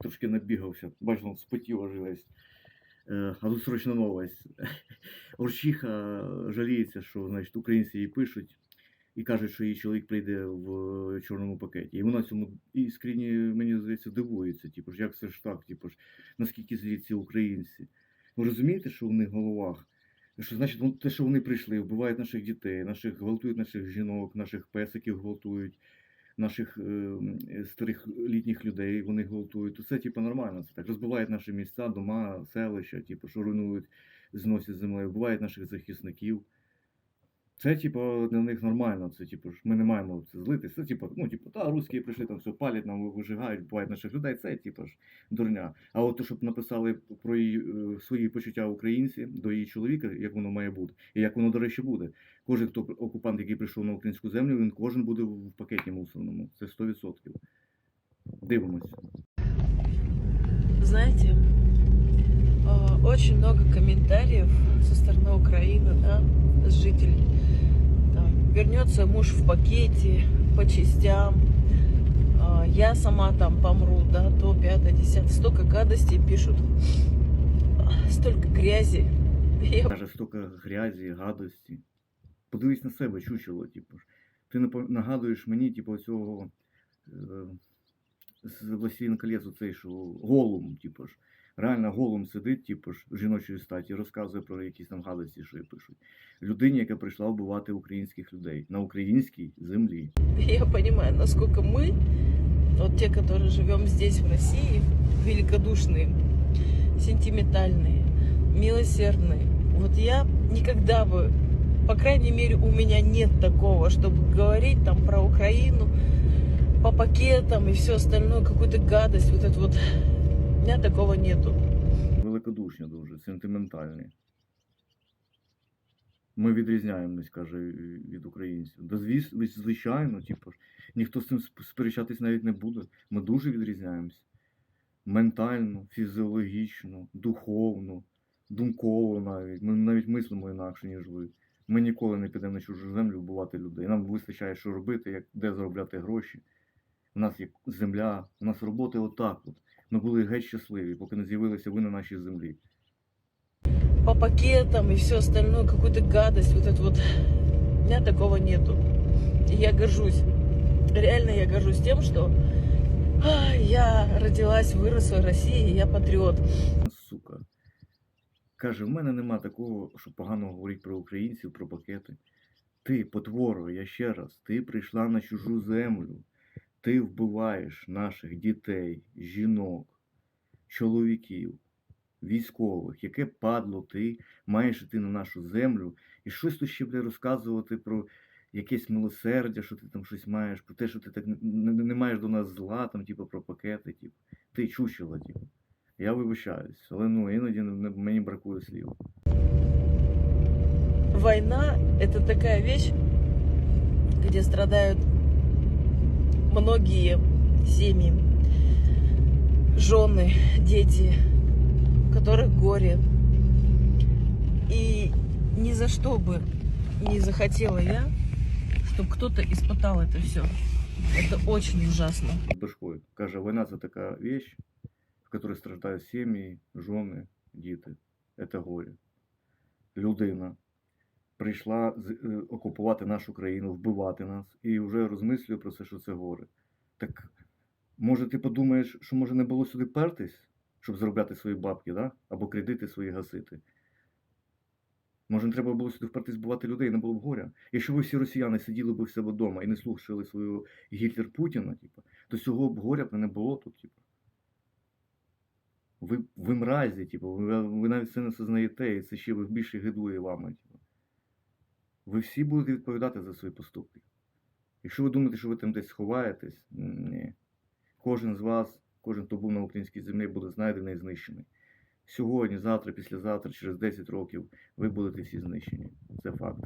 трошки набігався. Бачно, спотів аж весь. Е, А тут срочна новость. Орчиха жаліється, що значить, українці їй пишуть і кажуть, що її чоловік прийде в чорному пакеті. І вона цьому іскренні, мені здається, дивується. Типу, як це ж так, типу, наскільки злі ці українці. Ви розумієте, що в них в головах? Що значить, те, що вони прийшли, вбивають наших дітей, наших гвалтують наших жінок, наших песиків гвалтують, наших е, е, старих літніх людей вони гвалтують. То це типу нормально. Це так розбивають наші місця, дома, селища, типу, що руйнують, зносять землею, вбивають наших захисників. Це, типу, для них нормально. Це, типу, ж ми не маємо це злитися. Це, типу, ну, типу, та, русські прийшли, там все палять, нам вижигають, вбивають наших людей. Це, типу ж, дурня. А от те, щоб написали про її, е, свої почуття українці до її чоловіка, як воно має бути, і як воно, до речі, буде. Кожен хто окупант, який прийшов на українську землю, він кожен буде в пакеті мусорному. Це 100%. Дивимося. Знаете, э, очень много комментариев со стороны Украины, да, жителей. Там, вернется муж в пакете, по частям, я сама там помру, да, то, пятое, десятое. Столько гадостей пишут, столько грязи. Каже, стільки грязі, гадості. Подивись на себе, чучело, типу. Ти нагадуєш мені, типу, цього е, з «Властелін колец» оцей, що голум, типу ж. Реально голум сидить, типу ж, жіночої статі, розказує про якісь там гадості, що їй пишуть. Людині, яка прийшла вбивати українських людей на українській землі. я понимаю, насколько мы, вот те, которые живем здесь, в России, великодушные, сентиментальные, милосердные. Вот я никогда бы, по крайней мере, у меня нет такого, чтобы говорить там про Украину, по пакетам и все остальное, какую-то гадость, вот это вот. Меня такого нету. Великодушні дуже, сентиментальні. Ми відрізняємось, каже, від українців. Да, звичайно, типу, ніхто з цим сперечатись навіть не буде. Ми дуже відрізняємось. Ментально, фізіологічно, духовно, думково навіть. Ми навіть мислимо інакше, ніж ви. Ми ніколи не підемо на чужу землю вбивати людей. Нам вистачає, що робити, як, де заробляти гроші. У нас є земля, у нас роботи отак от. Ми були геть щасливі, поки не з'явилися ви на нашій землі. По пакетам и все остальное, какую-то гадость, вот это вот. У меня такого нету. И я горжусь. Реально я горжусь тем, что а, я родилась, выросла в России, и я патриот. Сука. Каже, в мене нема такого, що погано говорить про українців, про пакети. Ти, потворо, я ще раз, ти прийшла на чужу землю. Ти вбиваєш наших дітей, жінок, чоловіків, військових. Яке падло ти маєш іти на нашу землю і щось тут ще буде розказувати про якесь милосердя, що ти там щось маєш, про те, що ти так не, не, маєш до нас зла, там, типу, про пакети, типу. Ти чучела, типу. Я вибачаюсь, але ну іноді не- мені бракує слів. Война – это такая вещь, где страдают многие семьи, жены, дети, у которых горе. И ни за что бы не захотела я, чтобы кто-то испытал это все. Это очень ужасно. Бешкой каже, війна це така вещь, в якій страждають сім'ї, жони, діти. Це горе. Людина прийшла е, окупувати нашу країну, вбивати нас, і вже розмислює про це, що це горе. Так може ти подумаєш, що може не було сюди пертись, щоб заробляти свої бабки, да? або кредити свої гасити? Може, не треба було сюди впертись вбивати людей, не було б горя. Якщо ви всі росіяни сиділи б у себе вдома і не слухали свою Гітлер Путіна, типу, то цього б горя б не було тут, типу. Ви, ви мразі, типу, ви, ви навіть це не сознаєте, і це ще більше гидує вами. Типу. Ви всі будете відповідати за свої поступки. Якщо ви думаєте, що ви там десь сховаєтесь, ні. Кожен з вас, кожен, хто був на українській землі, буде знайдений і знищений. Сьогодні, завтра, післязавтра, через 10 років ви будете всі знищені. Це факт.